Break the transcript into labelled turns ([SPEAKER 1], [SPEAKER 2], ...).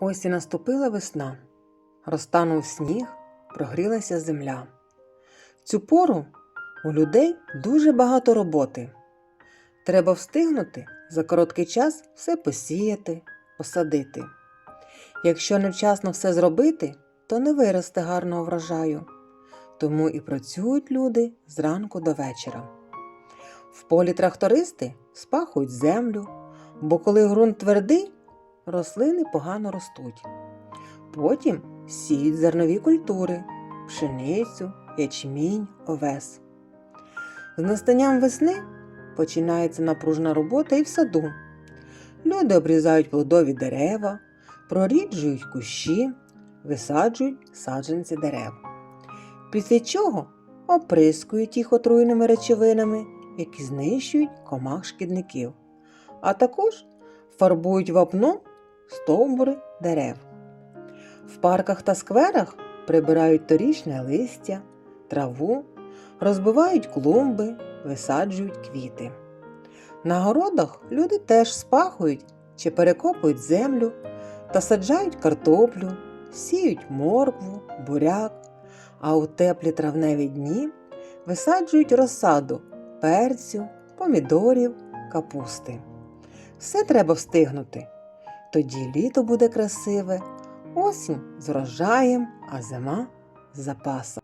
[SPEAKER 1] Ось і наступила весна. Розтанув сніг, прогрілася земля. В цю пору у людей дуже багато роботи. Треба встигнути за короткий час все посіяти, посадити. Якщо невчасно все зробити, то не виросте гарного врожаю. Тому і працюють люди зранку до вечора. В полі трактористи спахують землю, бо коли ґрунт твердий, рослини погано ростуть. Потім сіють зернові культури, пшеницю, ячмінь, овес. З настанням весни починається напружна робота і в саду. Люди обрізають плодові дерева, проріджують кущі, висаджують саджанці дерев. Після чого оприскують їх отруйними речовинами, які знищують комах шкідників, а також фарбують вапном стовбури дерев. В парках та скверах прибирають торічне листя, траву, розбивають клумби, висаджують квіти. На городах люди теж спахують чи перекопують землю та саджають картоплю, сіють моркву, буряк, а у теплі травневі дні висаджують розсаду перцю, помідорів, капусти. Все треба встигнути. Тоді літо буде красиве, осінь з врожаєм, а зима з запасом.